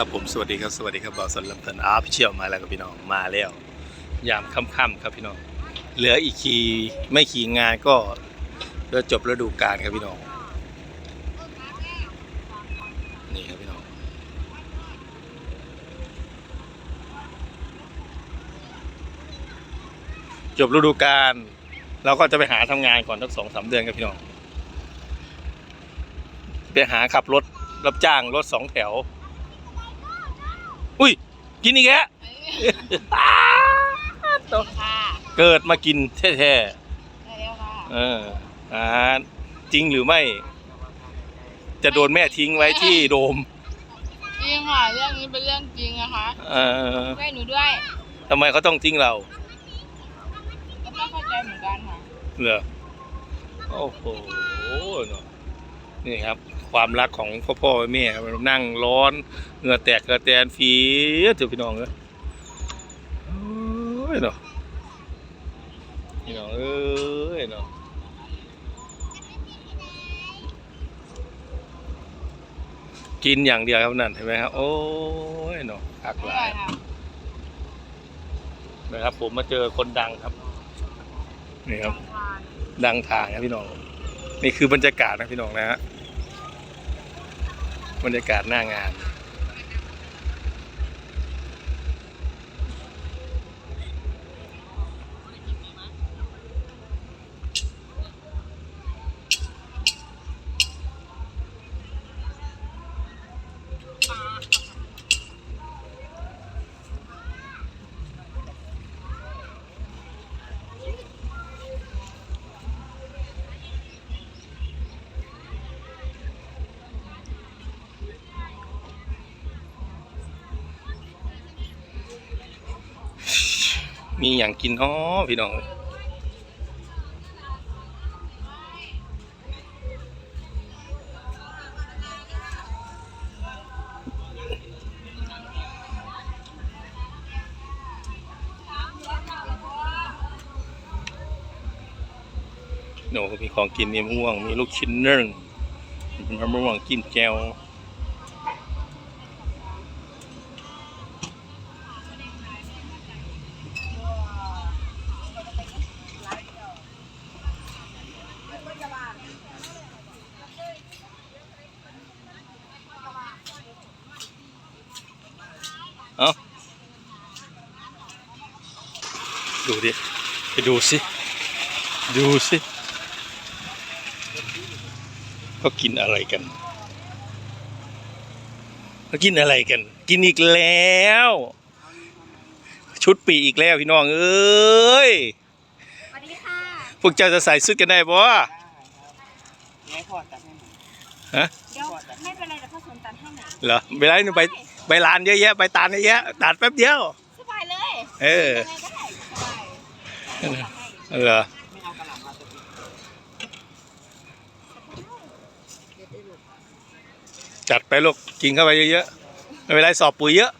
ครับผมสวัสดีครับสวัสดีครับบ่าวสนลำเพลินอาพี่เชี่ยวมาแล้วครับพี่น้องมาแล้วยามค่ำๆครับพี่น้อง เหลืออีกขี่ไม่ขี่งานก็เริ่จบฤดูกาลครับพี่น้องนี่ครับพี่น้องจบฤดูกาลเราก็จะไปหาทำงานก่อนสักสองสามเดือนครับพี่น้องไปหาขับรถรับจ้างรถสองแถว กินอีกแล้วค่ะเกิดมากินแท้ได้แล้วค่ะๆเอออ่าจริงหรือไม่ จะโดนแม่ทิ้งไว้ที่โดม จริงค่ะเรื่องนี้เป็นเรื่องจริงนะคะเออช่วยหนูด้วยทำไมเขาต้องทิ้งเราก็ไม่เข้าใจเหมือนกันค่ะเหรอโอ้โหเนอะนี่ครับ ความรักของพ่อพ่อแม่ครับมันนั่งร้อนเหงื่อแตกเหงื่อแตนฟีเถอะพี่น้องเอ้ยโอ้ยเนาะพี่น้องเอ้ยเนาะกินอย่างเดียวครับนั่นเห็นไหมครับโอ้ยเนาะอักหลายนะครับ ผมมาเจอคนดังครับนี่ครับดังทางครับพี่น้อง นี่คือบรรยากาศนะพี่น้องนะฮะ บรรยากาศหน้างาน มีอย่างกินฮ้อพี่น้องโน่มีของกินมีมะม่วง มีลูกชิ้นนึ่งมีมะม่วงกินแก้ว เอาดูดิ ไปดูสิ ดูสิเขากินอะไรกันเขากินอะไรกัน กินอีกแล้ว ชุดปีอีกแล้วพี่น้อง เอ้ยสวัสดีค่ะ พวกเจ้าจะใส่ชุดกันได้ปะไม่พอตัดให้หน่อยฮะ เดี๋ยวไม่เป็นไรเดี๋ยวพ่อสนตันให้หน่อยเหรอเวลาหนูไป ไปร้านเยอะแยะไปตาลเยอะแยะตัดแป๊บเดียว สบายเลยเออยังไงก็ได้สบายเหรอไม่เอากระหล่ำมาตัวนี้จัดไปลูกกินเข้าไปเยอะๆไม่เป็นไรสอบปุ๋ยเยอะ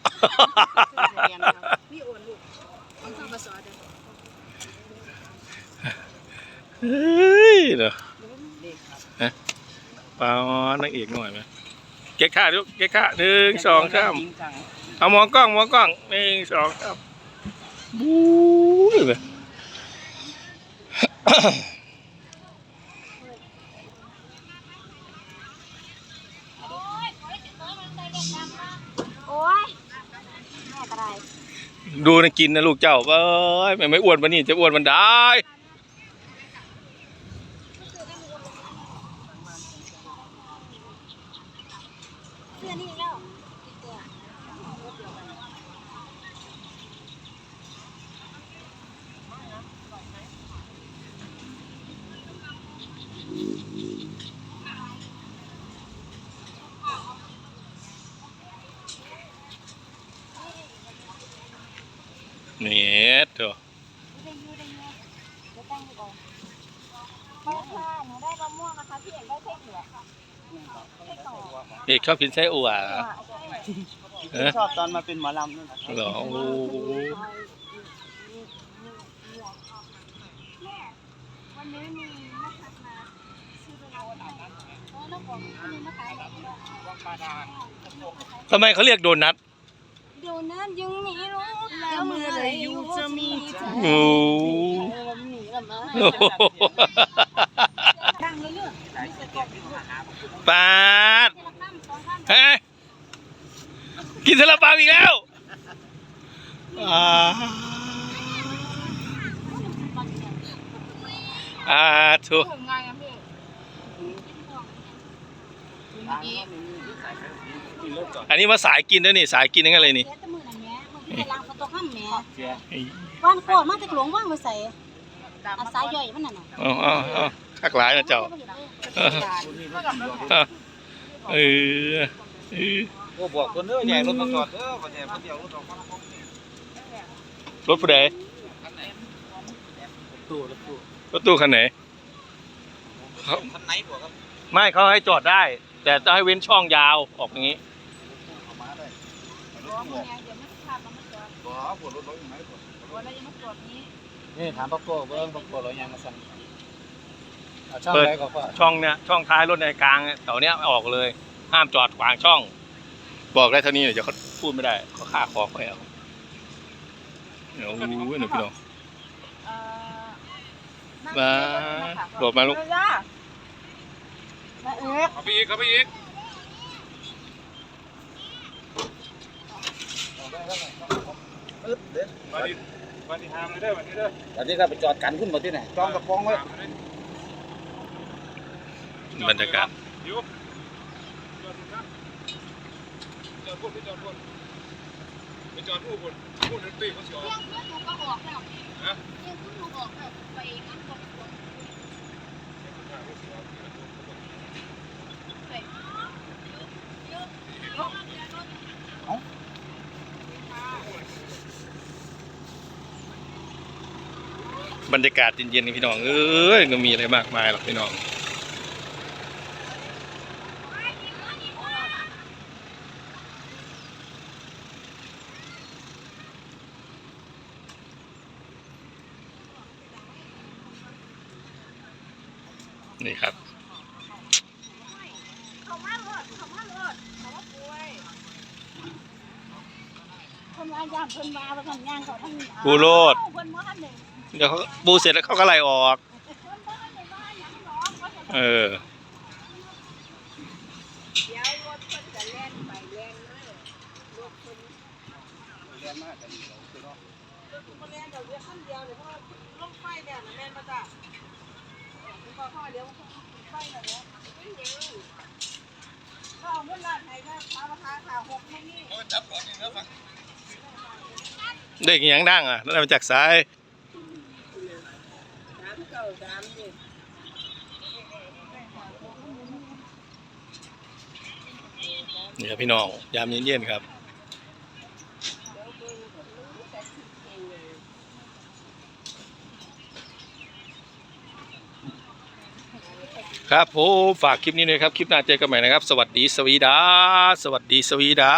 เรียนนะครับมีโอนลูกเอาทำมาสอนเดี๋ยวเฮ้ยเนาะเด็กครับ ปานางเอกหน่อยไหม เก๊กข้าลูกเก๊กข้าหนึ่งสองสามจริงจังเอามองกล้องมองกล้องหนึ่งสองสามบู๊ยเลยโอ้ยแม่กระไรดูนะกินนะลูกเจ้าเอ้ยไม่ไม่อ้วนปะนี่จะอ้วนมันได้ นี่เถอะได้ยูได้ยูเดี๋ยวตั้งก่อนไปค่ะหนูได้มะม่วงนะคะพี่เอกได้ไส้เผือกค่ะไส้กรอกเอกชอบกินไส้อั่วเหรอเอ๊ะชอบตอนมาเป็นหมอลำนู่นนะครับเหรอโอ้โหแม่วันนี้มีนักพัฒนาชื่อเป็นอะไรนะแล้วบอกคุณมาขายอะไรบ้างวังปลาดานทำไมเขาเรียกโดนัท เดี๋ยวนั้นยังไม่รู้แล้ว เมื่อไรอยู่จะมีใจโอ้หนีละมั้งโหดังเลยเรื่องปาดทีละข้ามสองข้ามเฮ้ยกินซาลาเปาอีกแล้วอ่าอ่าถูกผมไงอะพี่ร้านก็ไม่มีที่ใส่ไปกินรถจอดอันนี้มาสายกินด้วยนี่ สายกินทั้งนั้นเลยนี่ เสียแต่มือนั่นแหม่มือที่ล้างประตูข้ามแหม่เสียว่านโคตรมาจากหลวงว่างไปใส่อาสายย่อยมันน่ะเนาะเอ๋อาเอาคักหลายนะเจ้าเออคุณมีรถจอดเออเออโอ้บอกคนเด้อใหญ่รถมาจอดเด้อบ่ใหญ่คนเดียวรถออกมารถผู้ใดคันไหนตู้รถตู้รถตู้คันไหนคันไหนบ่ครับไม่เขาให้จอดได้ แต่ต้องให้เว้นช่องยาวออกอย่างนี้เอามาได้ร้องไงเดี๋ยวไม่ขาดมันมาจอด บ่ปวดรถรถยังไงบ่วันนี้มาจอดนี้นี่ถามปักโก้เบิ่งปักโก้เรายังมาสั่งเอาช่องเปิดไหนก็พอช่องเนี้ยช่องท้ายรถในกลางแถวเนี้ยออกเลย ห้ามจอดขวางช่อง บอกได้เท่านี้เดี๋ยวเขาพูดไม่ได้เขาฆ่าคอเขาเอาเดี๋ยวอู้ยหนูพี่น้องมาโดดมาลูกมาเอ๊ะเข้าไปอีกเข้าไปอีก อึดเด้อมาดิมาดิหามเลยเด้อมาดิเด้อตอนนี้ก็ไปจอดกันขึ้นมาที่ไหนจองกระป๋องไว้บรรยากาศจอดพูดไปจอดพูดไปจอดพูดพูดพูดดนตรีเขาเสียวเรื่องหนูก็ออกแล้วเรื่องหนูออกแล้วไปนั่งตรงสวน บรรยากาศเย็นๆนี่พี่น้องเอ้ยก็มีอะไรมากมายหรอกพี่น้องนี่ครับเขามาหมดเขามาหมดเขาว่าป่วยคนมายามคนมาแล้วคนย่างเขาทั้งปูโรด เดี๋ยวเขาปูเสร็จแล้วเขาก็ไล่ออก เออเดี๋ยวรถคนจะแล่นไปแล่นเลยรถคนเรียนมากันเดี๋ยวคือเนาะรถคนมาแล่นเดี๋ยวเรียกขั้นเดียวเดี๋ยวเพราะว่าลงอะแล้วจะฟังเด็กยังดังอะนั่นมาจากซ้าย น้ำเก่าน้ำดิ นี่ครับพี่น้องยามเย็นๆครับครับผมฝากคลิปนี้เลยครับ คลิปหน้าเจอกันใหม่นะครับ สวัสดีสวีดาสวัสดีสวีดา